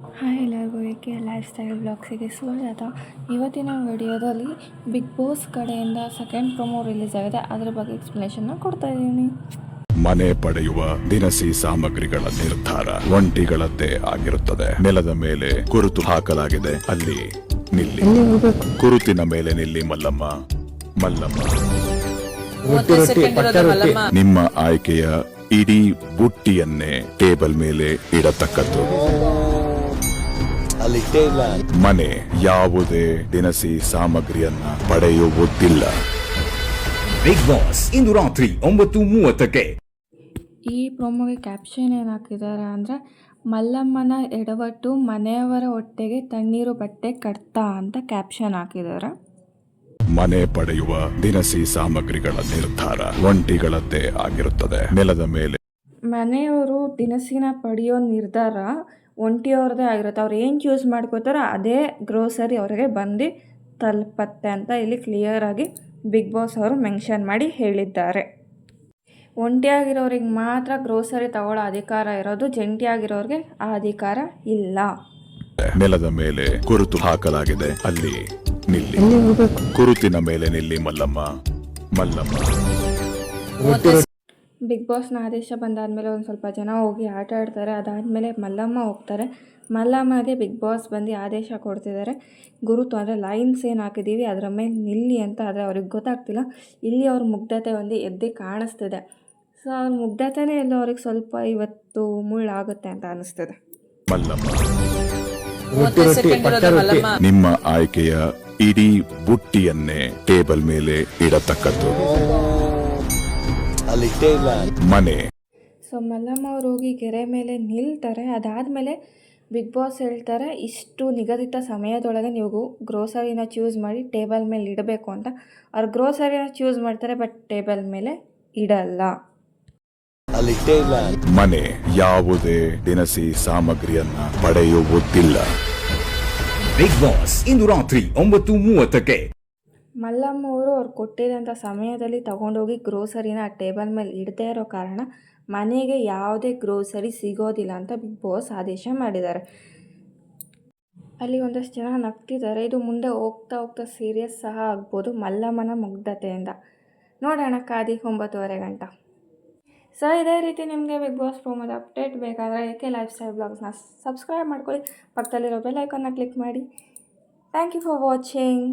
Hi ಎಲ್ಲರಿಗೂ ಏಕೆ life style ಬ್ಲಾಗ್ಸಿಗೆ ಸ್ವಾಗತ. ಇವತ್ತಿನ ವಿಡಿಯೋದಲ್ಲಿ ಬಿಗ್ ಬಾಸ್ ಕಡೆಯಿಂದ ಸೆಕೆಂಡ್ ಪ್ರೊಮೋ ರಿಲೀಸ್ ಆಗಿದೆ. ಅದರ ಬಗ್ಗೆ ಎಕ್ಸ್ಪ್ಲನೇಷನ್ನ ಕೊಡ್ತಾ ಇದ್ದೀನಿ. ಮನೆ ಪಡೆಯುವ ದಿನಸಿ ಸಾಮಗ್ರಿಗಳ ನಿರ್ಧಾರ ಒಂಟಿಗಳದ್ದೇ ಆಗಿರುತ್ತದೆ. ನೆಲದ ಮೇಲೆ ಗುರುತು ಹಾಕಲಾಗಿದೆ. ಅಲ್ಲಿ ನಿಲ್ಲಿ. ಗುರುತಿನ ಮೇಲೆ ನಿಲ್ಲಿ ಮಲ್ಲಮ್ಮ. ಮಲ್ಲಮ್ಮ. ನಿಮ್ಮ ಆಯ್ಕೆಯ ಇಡೀ ಬುಟ್ಟಿಯನ್ನೇ ಟೇಬಲ್ ಮೇಲೆ ಇಡತಕ್ಕದ್ದು. ಇಲ್ಲ. ಮನೆ ಯಾವುದೇ ದಿನಸಿ ಸಾಮಗ್ರಿಯನ್ನ ಪಡೆಯುವುದಿಲ್ಲ. ಬಿಗ್ ಬಾಸ್ ಇಂದು ರಾತ್ರಿ ಒಂಬತ್ತು ಮೂವತ್ತಕ್ಕೆ. ಈ ಪ್ರೊಮೋಗೆ ಕ್ಯಾಪ್ಷನ್ ಏನು ಹಾಕಿದ್ದಾರೆ ಅಂದರೆ ಮಲ್ಲಮ್ಮನ ಎಡವಟ್ಟು ಮನೆಯವರ ಹೊಟ್ಟೆಗೆ ತಣ್ಣೀರು ಬಟ್ಟೆ ಕಟ್ತಾ ಅಂತ ಕ್ಯಾಪ್ಷನ್ ಹಾಕಿದ್ದಾರೆ ಮನೆ ಪಡೆಯುವ ದಿನಸಿ ಸಾಮಗ್ರಿಗಳ ನಿರ್ಧಾರ ಒಂಟಿಗಳದ್ದೇ ಆಗಿರುತ್ತದೆ. ನೆಲದ ಮೇಲೆ ಮನೆಯವರು ದಿನಸಿನ ಪಡೆಯೋ ನಿರ್ಧಾರ ಒಂಟಿಯವ್ರದ್ದೇ ಆಗಿರುತ್ತೆ. ಅವ್ರು ಏನು ಚೂಸ್ ಮಾಡ್ಕೋತಾರೋ ಅದೇ ಗ್ರೋಸರಿ ಅವ್ರಿಗೆ ಬಂದು ತಲುಪತ್ತೆ ಅಂತ ಇಲ್ಲಿ ಕ್ಲಿಯರಾಗಿ ಬಿಗ್ ಬಾಸ್ ಅವರು ಮೆನ್ಷನ್ ಮಾಡಿ ಹೇಳಿದ್ದಾರೆ. ಒಂಟಿಯಾಗಿರೋರಿಗೆ ಮಾತ್ರ ಗ್ರೋಸರಿ ತಗೊಳ್ಳೋ ಅಧಿಕಾರ ಇರೋದು ಜಂಟಿಯಾಗಿರೋರಿಗೆ ಆ ಅಧಿಕಾರ ಇಲ್ಲ. ನೆಲದ ಮೇಲೆ ಕುರುತು ಹಾಕಲಾಗಿದೆ. ಅಲ್ಲಿ ನಿಲ್ಲಿ. ಕುರುತಿನ ಮೇಲೆ ನಿಲ್ಲಿ ಮಲ್ಲಮ್ಮ. ಮಲ್ಲಮ್ಮ. ಬಿಗ್ ಬಾಸ್ನ ಆದೇಶ ಬಂದಾದಮೇಲೆ ಒಂದು ಸ್ವಲ್ಪ ಜನ ಹೋಗಿ ಆಟ ಆಡ್ತಾರೆ. ಅದಾದಮೇಲೆ ಮಲ್ಲಮ್ಮ ಹೋಗ್ತಾರೆ. ಮಲ್ಲಮ್ಮಗೆ ಬಿಗ್ ಬಾಸ್ ಬಂದು ಆದೇಶ ಕೊಡ್ತಿದ್ದಾರೆ. ಗುರುತು ಅಂದರೆ ಲೈನ್ಸ್ ಏನು ಹಾಕಿದ್ದೀವಿ ಅದರ ಮೇಲೆ ನಿಲ್ಲಿ ಅಂತ ಆದರೆ ಅವ್ರಿಗೆ ಗೊತ್ತಾಗ್ತಿಲ್ಲ. ಇಲ್ಲಿ ಅವ್ರ ಮುಗ್ಧತೆ ಒಂದು ಎದ್ದು ಕಾಣಿಸ್ತಿದೆ. ಸೊ ಅವ್ರ ಮುಗ್ಧತೆನೇ ಎಲ್ಲ ಅವ್ರಿಗೆ ಸ್ವಲ್ಪ ಇವತ್ತು ಮುಳ್ಳಾಗುತ್ತೆ ಅಂತ ಅನಿಸ್ತಿದೆ. ಮಲ್ಲಮ್ಮ. ಮೂವತ್ತೈದು ಮಲ್ಲಮ್ಮ. ನಿಮ್ಮ ಆಯ್ಕೆಯ ಇಡೀ ಬುಟ್ಟಿಯನ್ನೇ ಟೇಬಲ್ ಮೇಲೆ ಇಡತಕ್ಕದ್ದು. ಅಲ್ಲಿಟ್ಟೇ ಇಲ್ಲ. ಸೊ ಮಲ್ಲಮ್ಮ ಅವ್ರು ಹೋಗಿ ಕೆರೆ ಮೇಲೆ ನಿಲ್ತಾರೆ. ಅದಾದಮೇಲೆ ಬಿಗ್ ಬಾಸ್ ಹೇಳ್ತಾರೆ ಇಷ್ಟು ನಿಗದಿತ ಸಮಯದೊಳಗೆ ನೀವು ಗ್ರೋಸರಿನ ಚೂಸ್ ಮಾಡಿ ಟೇಬಲ್ ಮೇಲೆ ಇಡಬೇಕು ಅಂತ. ಅವ್ರು ಗ್ರೋಸರಿನ ಚೂಸ್ ಮಾಡ್ತಾರೆ ಬಟ್ ಟೇಬಲ್ ಮೇಲೆ ಇಡಲ್ಲ. ಅಲ್ಲಿಟ್ಟೇ ಇಲ್ಲ. ಮನೆ ಯಾವುದೇ ದಿನಸಿ ಸಾಮಗ್ರಿಯನ್ನ ಪಡೆಯುವುದಿಲ್ಲ. ಬಿಗ್ ಬಾಸ್ ಇಂದು ರಾತ್ರಿ ಒಂಬತ್ತು ಮೂವತ್ತಕ್ಕೆ. ಮಲ್ಲಮ್ಮ ಅವರು ಅವ್ರು ಕೊಟ್ಟಿರೋಂಥ ಸಮಯದಲ್ಲಿ ತಗೊಂಡೋಗಿ ಗ್ರೋಸರಿನ ಟೇಬಲ್ ಮೇಲೆ ಇಡದೇ ಇರೋ ಕಾರಣ ಮನೆಗೆ ಯಾವುದೇ ಗ್ರೋಸರಿ ಸಿಗೋದಿಲ್ಲ ಅಂತ ಬಿಗ್ ಬಾಸ್ ಆದೇಶ ಮಾಡಿದ್ದಾರೆ. ಅಲ್ಲಿ ಒಂದಷ್ಟು ಜನ ನಗ್ತಿದ್ದಾರೆ. ಇದು ಮುಂದೆ ಹೋಗ್ತಾ ಹೋಗ್ತಾ ಸೀರಿಯಸ್ ಸಹ ಆಗ್ಬೋದು ಮಲ್ಲಮ್ಮನ ಮುಗ್ಧತೆಯಿಂದ. ನೋಡೋಣ ಕಾದಿ ಒಂಬತ್ತುವರೆ ಗಂಟ. ಸೊ ಇದೇ ರೀತಿ ನಿಮಗೆ ಬಿಗ್ ಬಾಸ್ ಪ್ರೋಮೋದ ಅಪ್ಡೇಟ್ ಬೇಕಾದರೆ ಏಕೆ ಲೈಫ್ ಸ್ಟೈಲ್ ಬ್ಲಾಗ್ಸ್ನ ಸಬ್ಸ್ಕ್ರೈಬ್ ಮಾಡ್ಕೊಳ್ಳಿ. ಪಕ್ಕದಲ್ಲಿರೋ ಬೆಲ್ ಐಕನ್ನ ಕ್ಲಿಕ್ ಮಾಡಿ. Thank you for watching